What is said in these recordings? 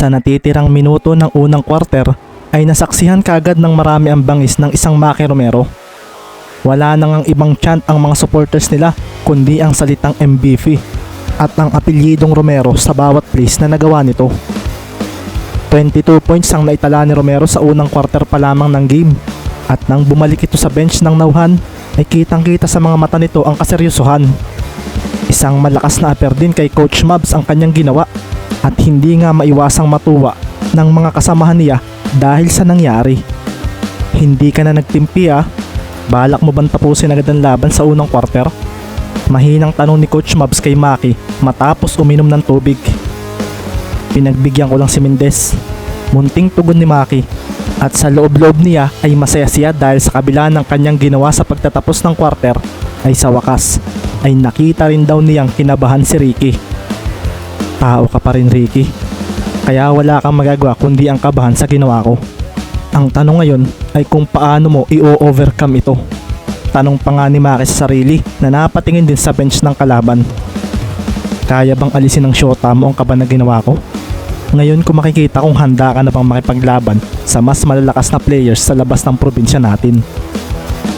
Sa natitirang minuto ng unang quarter ay nasaksihan kagad ng marami ang bangis ng isang Maki Romero. Wala nang ang ibang chant ang mga supporters nila kundi ang salitang MVP at ang apelyidong Romero sa bawat place na nagawa nito. 22 points ang naitala ni Romero sa unang quarter pa lamang ng game at nang bumalik ito sa bench ng Nauhan ay kitang kita sa mga mata nito ang kaseryosohan. Isang malakas na upper din kay Coach Mabs ang kanyang ginawa at hindi nga maiwasang matuwa ng mga kasamahan niya dahil sa nangyari. Hindi ka na nagtimpi ah. Balak mo bang tapusin agad ang laban sa unang quarter? Mahinang tanong ni Coach Mabs kay Maki matapos uminom ng tubig. Pinagbigyan ko lang si Mendez. Munting tugon ni Maki at sa loob-loob niya ay masaya siya dahil sa kabila ng kanyang ginawa sa pagtatapos ng quarter ay sa wakas ay nakita rin daw niyang kinabahan si Ricky. Tao ka pa rin Ricky. Kaya wala kang magagawa kundi ang kabahan sa ginawa ko. Ang tanong ngayon ay kung paano mo i-overcome ito. Tanong pa nga ni Maki sa sarili na napatingin din sa bench ng kalaban. Kaya bang alisin ng shota mo ang kaba na ginawa ko? Ngayon kung makikita kung handa ka na bang makipaglaban sa mas malalakas na players sa labas ng probinsya natin.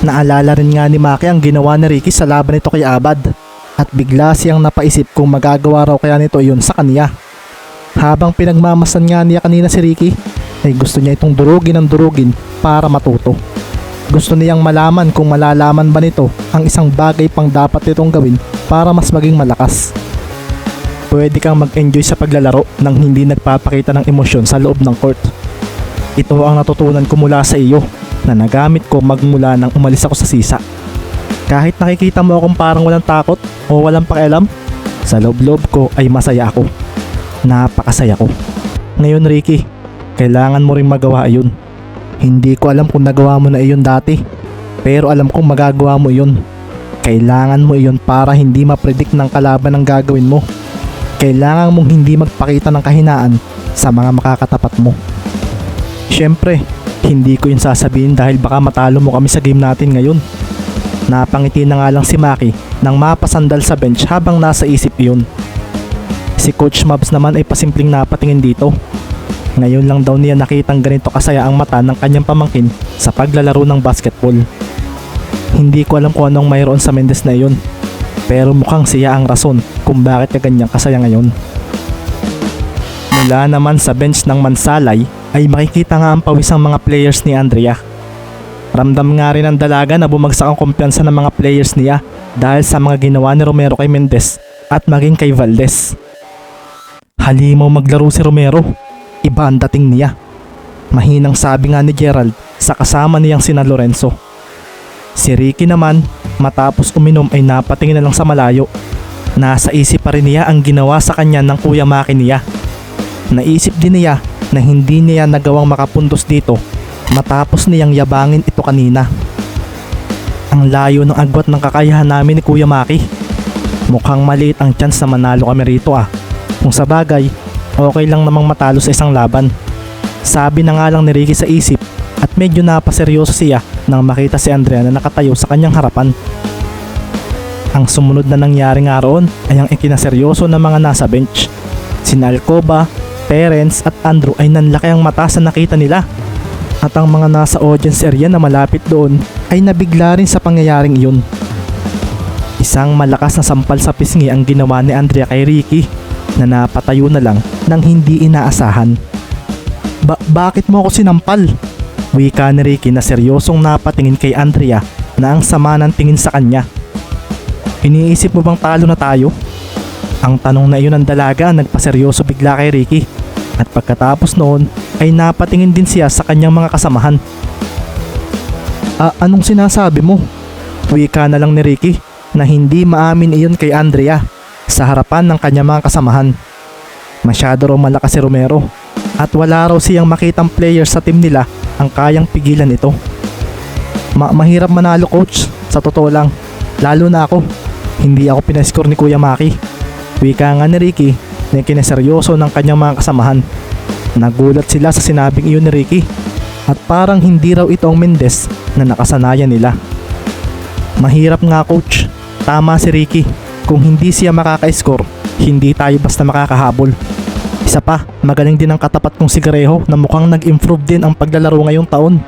Naalala rin nga ni Maki ang ginawa ni Ricky sa laban nito kay Abad at bigla siyang napaisip kung magagawa raw kaya nito iyon sa kanya. Habang pinagmamasan nga niya kanina si Ricky, ay gusto niya itong durugin ng durugin para matuto. Gusto niyang malaman kung malalaman ba nito ang isang bagay pang dapat itong gawin para mas maging malakas. Pwede kang mag-enjoy sa paglalaro nang hindi nagpapakita ng emosyon sa loob ng court. Ito ang natutunan ko mula sa iyo na nagamit ko magmula nang umalis ako sa sisa. Kahit nakikita mo akong parang walang takot o walang pakialam, sa loob-loob ko ay masaya ako. Napakasaya ko. Ngayon Ricky, kailangan mo ring magawa iyon. Hindi ko alam kung nagawa mo na iyon dati, pero alam kong magagawa mo iyon. Kailangan mo iyon para hindi ma-predict ng kalaban ang gagawin mo. Kailangan mong hindi magpakita ng kahinaan sa mga makakatapat mo. Siyempre, hindi ko yun sasabihin dahil baka matalo mo kami sa game natin ngayon. Napangiti na nga lang si Maki nang mapasandal sa bench habang nasa isip yun. Si Coach Mabs naman ay pasimpleng napatingin dito. Ngayon lang daw niya nakitang ganito kasaya ang mata ng kanyang pamangkin sa paglalaro ng basketball. Hindi ko alam kung anong mayroon sa Mendes na iyon. Pero mukhang siya ang rason kung bakit ka ganyang kasaya ngayon. Mula naman sa bench ng Mansalay ay makikita nga ang pawisang mga players ni Andrea. Ramdam nga rin ang dalaga na bumagsak ang kumpiyansa ng mga players niya dahil sa mga ginawa ni Romero kay Mendez at maging kay Valdez. Halimaw maglaro si Romero. Iba ang dating niya. Mahinang sabi nga ni Gerald sa kasama niyang sina Lorenzo. Si Ricky naman, matapos uminom ay napatingin na lang sa malayo. Nasa isip pa rin niya ang ginawa sa kanya ng kuya Maki niya. Naisip din niya na hindi niya nagawang makapuntos dito matapos niyang yabangin ito kanina. Ang layo ng agwat ng kakayahan namin ni Kuya Maki. Mukhang maliit ang chance na manalo kami rito ah. Kung sa bagay, okay lang namang matalo sa isang laban. Sabi na nga lang ni Ricky sa isip at medyo napaseryoso siya nang makita si Andrea na nakatayo sa kanyang harapan. Ang sumunod na nangyari nga roon ay ang ikinaseryoso ng mga nasa bench. Sina Alcoba, Terence at Andrew ay nanlaki ang mata sa nakita nila. At ang mga nasa audience area na malapit doon ay nabigla rin sa pangyayaring iyon. Isang malakas na sampal sa pisngi ang ginawa ni Andrea kay Ricky na napatayo na lang nang hindi inaasahan. Ba bakit mo ako sinampal? Wika ni Ricky na seryosong napatingin kay Andrea na ang sama ng tingin sa kanya. Iniisip mo bang talo na tayo? Ang tanong na iyon ng dalaga nagpaseryoso bigla kay Ricky at pagkatapos noon ay napatingin din siya sa kanyang mga kasamahan. Ah, anong sinasabi mo? Wika na lang ni Ricky na hindi maamin iyon kay Andrea sa harapan ng kanyang mga kasamahan. Masyado raw malakas si Romero at wala raw siyang makitang player sa team nila ang kayang pigilan ito. Ma mahirap manalo coach, sa totoo lang. Lalo na ako, hindi ako pinascore ni Kuya Maki. Wika nga ni Ricky na kinaseryoso ng kanyang mga kasamahan. Nagulat sila sa sinabing iyon ni Ricky at parang hindi raw ito ang Mendez na nakasanayan nila. Mahirap nga coach, tama si Ricky. Kung hindi siya makaka-score, hindi tayo basta makakahabol. Isa pa, magaling din ang katapat kong sigareho na mukhang nag-improve din ang paglalaro ngayong taon.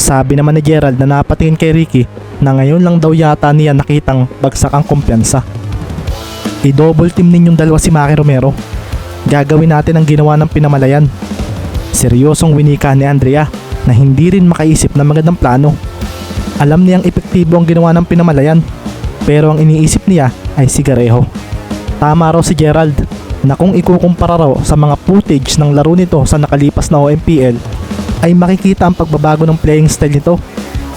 Sabi naman ni Gerald na napatingin kay Ricky na ngayon lang daw yata niya nakitang bagsak ang kumpiyansa. I-double team ninyong dalawa si Maki Romero. Gagawin natin ang ginawa ng pinamalayan. Seryosong winika ni Andrea na hindi rin makaisip ng magandang plano. Alam niyang epektibo ang ginawa ng pinamalayan pero ang iniisip niya ay sigareho. Tama raw si Gerald na kung ikukumpara raw sa mga footage ng laro nito sa nakalipas na OMPL ay makikita ang pagbabago ng playing style nito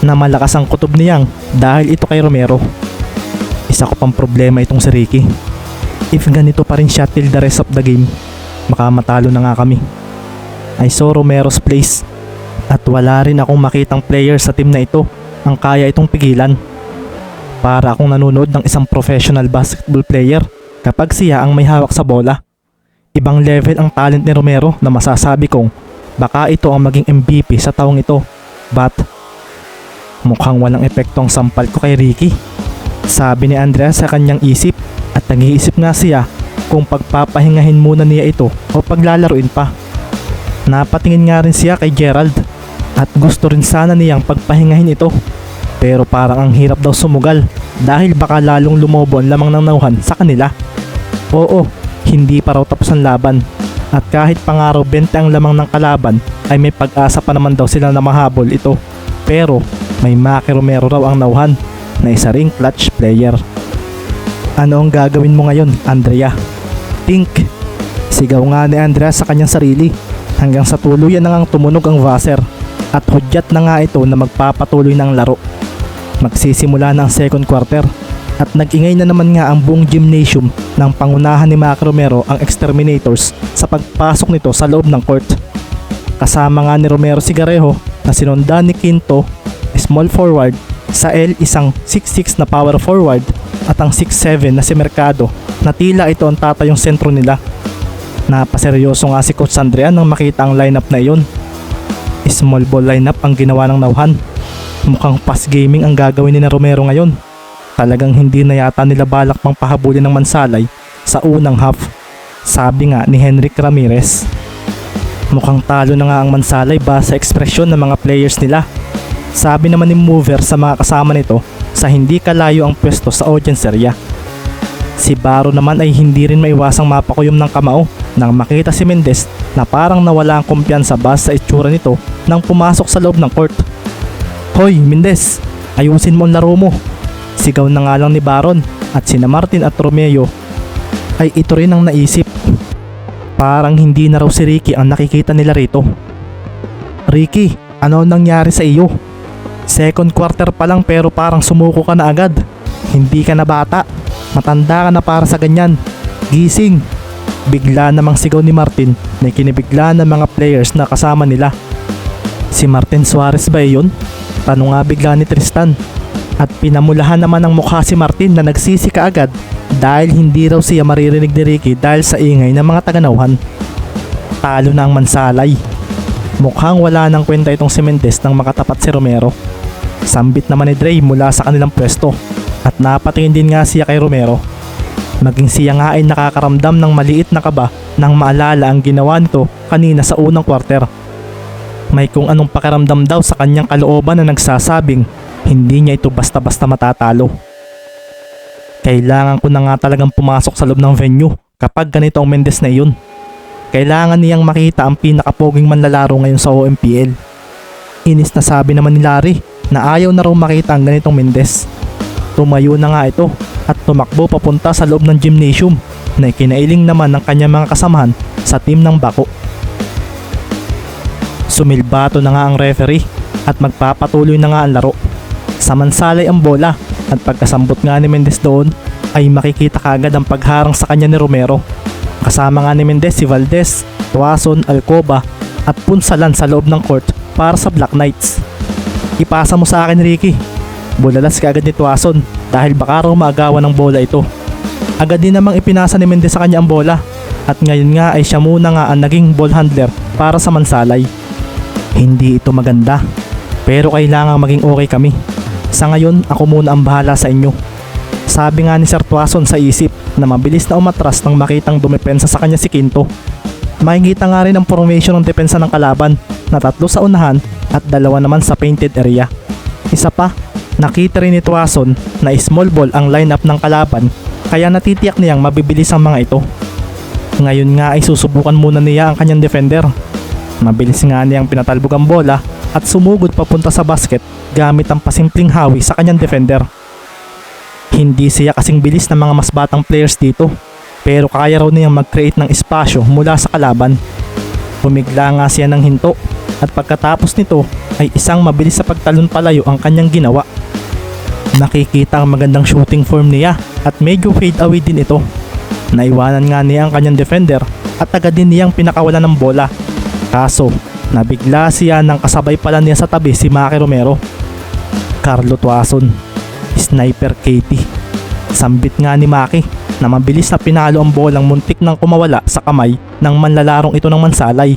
na malakas ang kutob niyang dahil ito kay Romero. Isa ko pang problema itong si Ricky. If ganito pa rin siya till the rest of the game, baka matalo na nga kami. I saw Romero's place at wala rin akong makitang player sa team na ito ang kaya itong pigilan. Para akong nanonood ng isang professional basketball player kapag siya ang may hawak sa bola. Ibang level ang talent ni Romero na masasabi kong baka ito ang maging MVP sa taong ito. But mukhang walang epekto ang sampal ko kay Ricky. Sabi ni Andrea sa kanyang isip at nag-iisip nga siya kung pagpapahingahin muna niya ito o paglalaruin pa. Napatingin nga rin siya kay Gerald at gusto rin sana niyang pagpahingahin ito. Pero parang ang hirap daw sumugal dahil baka lalong lumobo ang lamang ng nauhan sa kanila. Oo, hindi pa raw tapos ang laban. At kahit pangaraw 20 ang lamang ng kalaban ay may pag-asa pa naman daw sila na mahabol ito. Pero may Maki Romero raw ang nauhan na isa ring clutch player. Ano ang gagawin mo ngayon, Andrea? Think. Sigaw nga ni Andrea sa kanyang sarili hanggang sa tuluyan na ngang tumunog ang vaser at hudyat na nga ito na magpapatuloy ng laro. Magsisimula na ang second quarter at nag-ingay na naman nga ang buong gymnasium ng pangunahan ni Mac Romero ang exterminators sa pagpasok nito sa loob ng court. Kasama nga ni Romero Sigarejo na sinundan ni Quinto, small forward, sa L isang 6'6 na power forward at ang 6'7 na si Mercado na tila ito ang tatayong sentro nila. Napaseryoso nga si Coach Andrea nang makita ang lineup na iyon. Small ball lineup ang ginawa ng Nauhan. Mukhang pass gaming ang gagawin ni na Romero ngayon. Talagang hindi na yata nila balak pang pahabulin ng Mansalay sa unang half. Sabi nga ni Henrik Ramirez. Mukhang talo na nga ang Mansalay ba sa ekspresyon ng mga players nila. Sabi naman ni Mover sa mga kasama nito sa hindi kalayo ang pwesto sa audience area. Si Baro naman ay hindi rin maiwasang mapakuyom ng kamao nang makita si Mendez na parang nawala ang kumpiyansa ba sa itsura nito nang pumasok sa loob ng court. Hoy Mendez, ayusin mo ang laro mo. Sigaw na nga lang ni Baron at sina Martin at Romeo ay ito rin ang naisip. Parang hindi na raw si Ricky ang nakikita nila rito. Ricky, ano ang nangyari sa iyo? Second quarter pa lang pero parang sumuko ka na agad. Hindi ka na bata. Matanda ka na para sa ganyan. Gising. Bigla namang sigaw ni Martin na kinibigla ng mga players na kasama nila. Si Martin Suarez ba yun? Tanong nga bigla ni Tristan. At pinamulahan naman ng mukha si Martin na nagsisi ka agad dahil hindi raw siya maririnig ni Ricky dahil sa ingay ng mga taganauhan. Talo na ang mansalay. Mukhang wala nang kwenta itong si Mendez nang makatapat si Romero. Sambit naman ni Dre mula sa kanilang pwesto at napatingin din nga siya kay Romero. Maging siya nga ay nakakaramdam ng maliit na kaba nang maalala ang ginawa nito kanina sa unang quarter. May kung anong pakiramdam daw sa kanyang kalooban na nagsasabing hindi niya ito basta-basta matatalo. Kailangan ko na nga talagang pumasok sa loob ng venue kapag ganito ang Mendes na iyon. Kailangan niyang makita ang pinakapoging manlalaro ngayon sa OMPL. Inis na sabi naman ni Larry na ayaw na raw makita ang ganitong Mendes. Tumayo na nga ito at tumakbo papunta sa loob ng gymnasium na kinailing naman ng kanyang mga kasamahan sa team ng Bako. Sumilbato na nga ang referee at magpapatuloy na nga ang laro. Samansalay ang bola at pagkasambot nga ni Mendes doon ay makikita kagad ang pagharang sa kanya ni Romero. Kasama nga ni Mendes si Valdez, Tuason, Alcoba at punsalan sa loob ng court para sa Black Knights. Ipasa mo sa akin Ricky. Bulalas ka agad ni Tuason dahil baka raw maagawan ng bola ito. Agad din namang ipinasa ni Mendes sa kanya ang bola at ngayon nga ay siya muna nga ang naging ball handler para sa Mansalay. Hindi ito maganda pero kailangan maging okay kami. Sa ngayon ako muna ang bahala sa inyo. Sabi nga ni Sir Tuason sa isip na mabilis na umatras nang makitang dumepensa sa kanya si Quinto. Makikita nga rin ang formation ng depensa ng kalaban na tatlo sa unahan at dalawa naman sa painted area. Isa pa, nakita rin ni Tuason na small ball ang lineup ng kalaban kaya natitiyak niyang mabibilis ang mga ito. Ngayon nga ay susubukan muna niya ang kanyang defender. Mabilis nga niyang pinatalbog ang bola at sumugod papunta sa basket gamit ang pasimpleng hawi sa kanyang defender. Hindi siya kasing bilis ng mga mas batang players dito pero kaya raw niyang mag-create ng espasyo mula sa kalaban. Pumigla nga siya ng hinto at pagkatapos nito ay isang mabilis sa pagtalon palayo ang kanyang ginawa. Nakikita ang magandang shooting form niya at medyo fade away din ito. Naiwanan nga niya ang kanyang defender at agad din niyang pinakawalan ng bola. Kaso, nabigla siya nang kasabay pala niya sa tabi si Maki Romero. Carlo Tuason, Sniper Katie. Sambit nga ni Maki na mabilis na pinalo ang bolang muntik nang kumawala sa kamay ng manlalarong ito ng mansalay.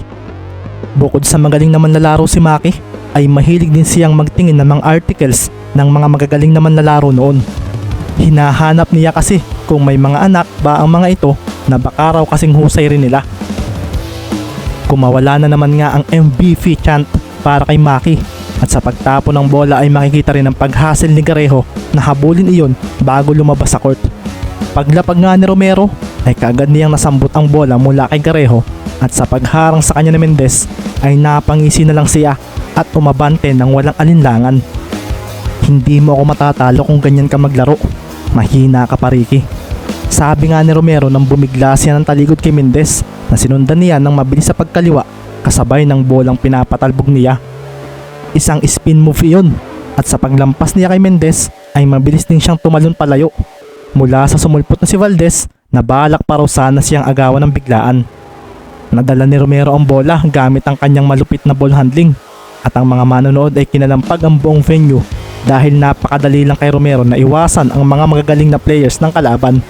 Bukod sa magaling na manlalaro si Maki, ay mahilig din siyang magtingin ng mga articles ng mga magagaling na manlalaro noon. Hinahanap niya kasi kung may mga anak ba ang mga ito na baka raw kasing husay rin nila. Kumawala na naman nga ang MVP chant para kay Maki at sa pagtapo ng bola ay makikita rin ang paghasel ni Garejo na habulin iyon bago lumabas sa court. Paglapag nga ni Romero ay kaagad niyang nasambot ang bola mula kay Garejo at sa pagharang sa kanya ni Mendez ay napangisi na lang siya at umabante ng walang alinlangan. Hindi mo ako matatalo kung ganyan ka maglaro. Mahina ka pa Ricky. Sabi nga ni Romero nang bumigla siya ng taligod kay Mendez na sinundan niya ng mabilis sa pagkaliwa kasabay ng bolang pinapatalbog niya. Isang spin move iyon at sa paglampas niya kay Mendez ay mabilis din siyang tumalon palayo. Mula sa sumulpot na si Valdez na balak pa raw sana siyang agawan ng biglaan. Nadala ni Romero ang bola gamit ang kanyang malupit na ball handling at ang mga manonood ay kinalampag ang buong venue dahil napakadali lang kay Romero na iwasan ang mga magagaling na players ng kalaban.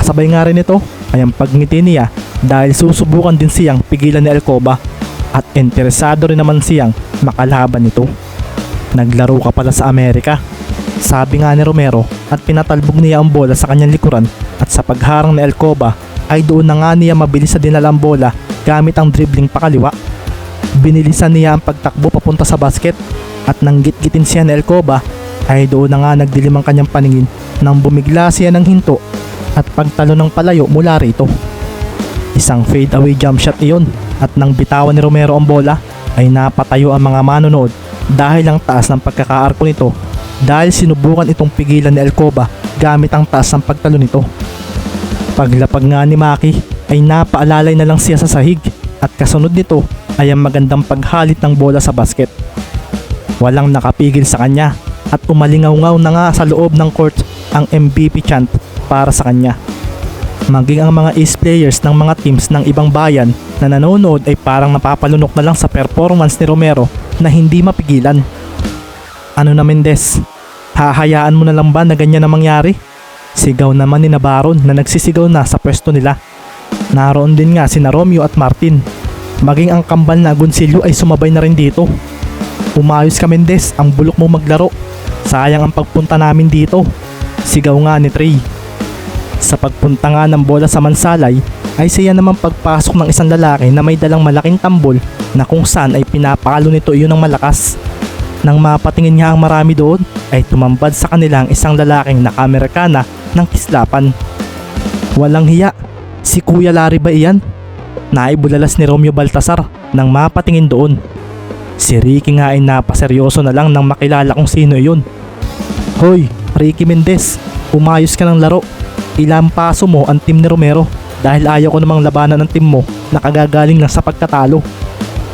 Kasabay nga rin ito ay ang pagngiti niya dahil susubukan din siyang pigilan ni Alcoba at interesado rin naman siyang makalaban nito. Naglaro ka pala sa Amerika. Sabi nga ni Romero at pinatalbog niya ang bola sa kanyang likuran at sa pagharang ni Alcoba ay doon na nga niya mabilis sa dinala ang bola gamit ang dribbling pakaliwa. Binilisan niya ang pagtakbo papunta sa basket at nang gitgitin siya ni Alcoba ay doon na nga nagdilim ang kanyang paningin nang bumigla siya ng hinto at pagtalo ng palayo mula rito. Isang fade away jump shot iyon at nang bitawan ni Romero ang bola ay napatayo ang mga manonood dahil ang taas ng pagkakaarko nito dahil sinubukan itong pigilan ni Alcoba gamit ang taas ng pagtalo nito. Paglapag nga ni Maki ay napaalalay na lang siya sa sahig at kasunod nito ay ang magandang paghalit ng bola sa basket. Walang nakapigil sa kanya at umalingaw-ngaw na nga sa loob ng court ang MVP chant para sa kanya. Maging ang mga ace players ng mga teams ng ibang bayan na nanonood ay parang napapalunok na lang sa performance ni Romero na hindi mapigilan. Ano na Mendez? Hahayaan mo na lang ba na ganyan na mangyari? Sigaw naman ni Nabaron na nagsisigaw na sa pwesto nila. Naroon din nga sina Romeo at Martin. Maging ang kambal na Agoncillo ay sumabay na rin dito. Umayos ka Mendez, ang bulok mo maglaro. Sayang ang pagpunta namin dito. Sigaw nga ni Trey. Sa pagpunta nga ng bola sa mansalay ay siya naman pagpasok ng isang lalaki na may dalang malaking tambol na kung saan ay pinapalo nito iyon ng malakas. Nang mapatingin niya ang marami doon ay tumambad sa kanila ang isang lalaking naka-Amerikana ng kislapan. Walang hiya, si Kuya Larry ba iyan? Naibulalas ni Romeo Baltasar nang mapatingin doon. Si Ricky nga ay napaseryoso na lang nang makilala kung sino iyon. Hoy, Ricky Mendez, umayos ka ng laro. Ilang paso mo ang team ni Romero dahil ayaw ko namang labanan ng team mo na kagagaling lang sa pagkatalo.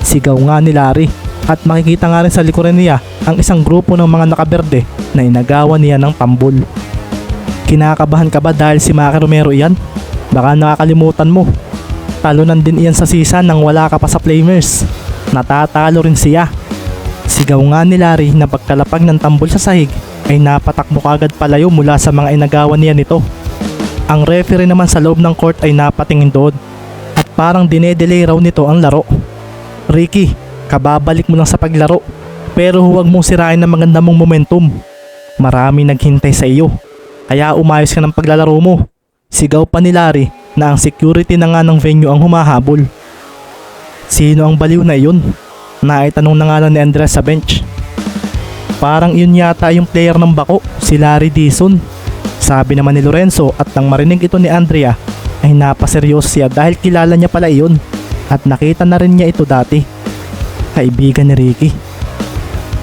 Sigaw nga ni Larry at makikita nga rin sa likuran niya ang isang grupo ng mga nakaberde na inagawa niya ng tambol. Kinakabahan ka ba dahil si Maki Romero iyan? Baka nakakalimutan mo. Talunan din iyan sa season nang wala ka pa sa Flamers. Natatalo rin siya. Sigaw nga ni Larry na pagkalapag ng tambol sa sahig ay napatakbo kagad palayo mula sa mga inagawa niya nito. Ang referee naman sa loob ng court ay napatingin doon at parang dinedelay raw nito ang laro. Ricky, kababalik mo lang sa paglaro pero huwag mong sirain ang maganda mong momentum. Marami naghintay sa iyo kaya umayos ka ng paglalaro mo. Sigaw pa ni Larry na ang security na nga ng venue ang humahabol. Sino ang baliw na iyon? Naitanong na nga lang ni Andres sa bench. Parang iyon yata yung player ng bako, si Larry Dizon. Sabi naman ni Lorenzo at nang marinig ito ni Andrea ay napaseryoso siya dahil kilala niya pala iyon at nakita na rin niya ito dati. Kaibigan ni Ricky.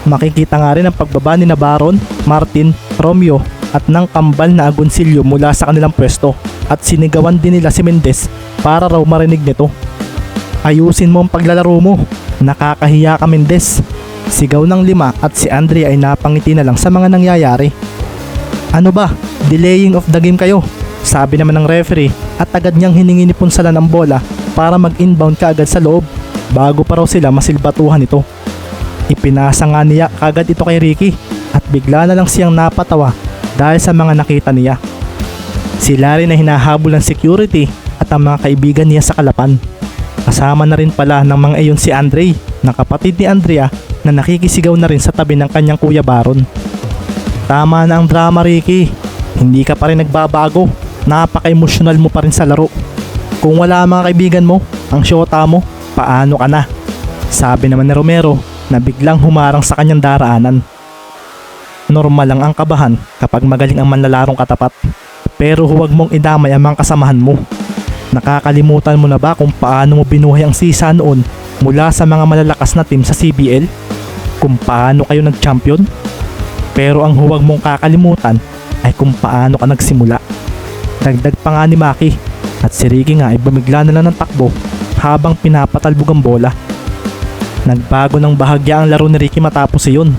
Makikita nga rin ang pagbaba ni na Baron, Martin, Romeo at ng kambal na agonsilyo mula sa kanilang pwesto at sinigawan din nila si Mendez para raw marinig nito. Ayusin mo ang paglalaro mo. Nakakahiya ka Mendez. Sigaw ng lima at si Andre ay napangiti na lang sa mga nangyayari. Ano ba? Delaying of the game kayo. Sabi naman ng referee at agad niyang hiningi ni Punsalan ang bola para mag-inbound kaagad sa loob bago pa raw sila masilbatuhan ito. Ipinasa nga niya kagad ito kay Ricky at bigla na lang siyang napatawa dahil sa mga nakita niya. Si Larry na hinahabol ng security at ang mga kaibigan niya sa kalapan. Kasama na rin pala ng mga iyon si Andre na kapatid ni Andrea na nakikisigaw na rin sa tabi ng kanyang kuya Baron. Tama na ang drama Ricky. Hindi ka pa rin nagbabago. Napaka-emotional mo pa rin sa laro. Kung wala ang mga kaibigan mo, ang syota mo, paano ka na? Sabi naman ni Romero na biglang humarang sa kanyang daraanan. Normal lang ang kabahan kapag magaling ang manlalarong katapat. Pero huwag mong idamay ang mga kasamahan mo. Nakakalimutan mo na ba kung paano mo binuhay ang sisa noon mula sa mga malalakas na team sa CBL? Kung paano kayo nag-champion? Pero ang huwag mong kakalimutan ay kung paano ka nagsimula. Dagdag pa nga ni Maki at si Ricky nga ay bumigla na lang ng takbo habang pinapatalbog ang bola. Nagbago ng bahagya ang laro ni Ricky matapos iyon.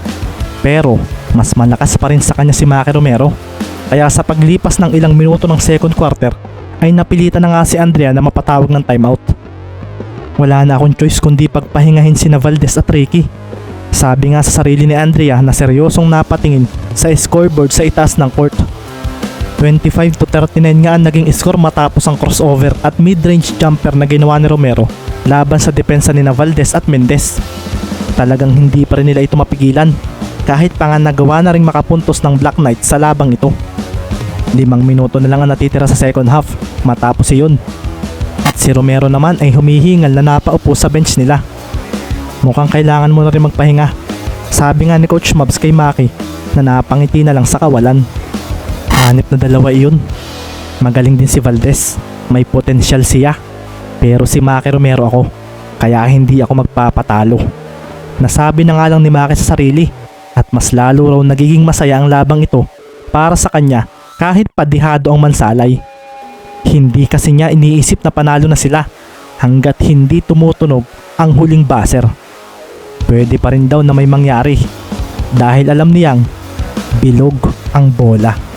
Pero mas malakas pa rin sa kanya si Maki Romero. Kaya sa paglipas ng ilang minuto ng second quarter ay napilitan na nga si Andrea na mapatawag ng timeout. Wala na akong choice kundi pagpahingahin si Valdez at Ricky. Sabi nga sa sarili ni Andrea na seryosong napatingin sa scoreboard sa itaas ng court. 25 to 39 nga ang naging score matapos ang crossover at mid-range jumper na ginawa ni Romero laban sa depensa ni Valdez at Mendez. Talagang hindi pa rin nila ito mapigilan kahit pa nga nagawa na rin makapuntos ng Black Knight sa labang ito. Limang minuto na lang ang natitira sa second half matapos iyon. At si Romero naman ay humihingal na napaupo sa bench nila. Mukhang kailangan mo na rin magpahinga. Sabi nga ni Coach Mabs kay Maki na napangiti na lang sa kawalan. Hanip na dalawa iyon. Magaling din si Valdez. May potensyal siya. Pero si Maki Romero ako. Kaya hindi ako magpapatalo. Nasabi na nga lang ni Maki sa sarili at mas lalo raw nagiging masaya ang labang ito para sa kanya kahit padihado ang mansalay. Hindi kasi niya iniisip na panalo na sila hanggat hindi tumutunog ang huling baser. Pwede pa rin daw na may mangyari dahil alam niyang bilog ang bola.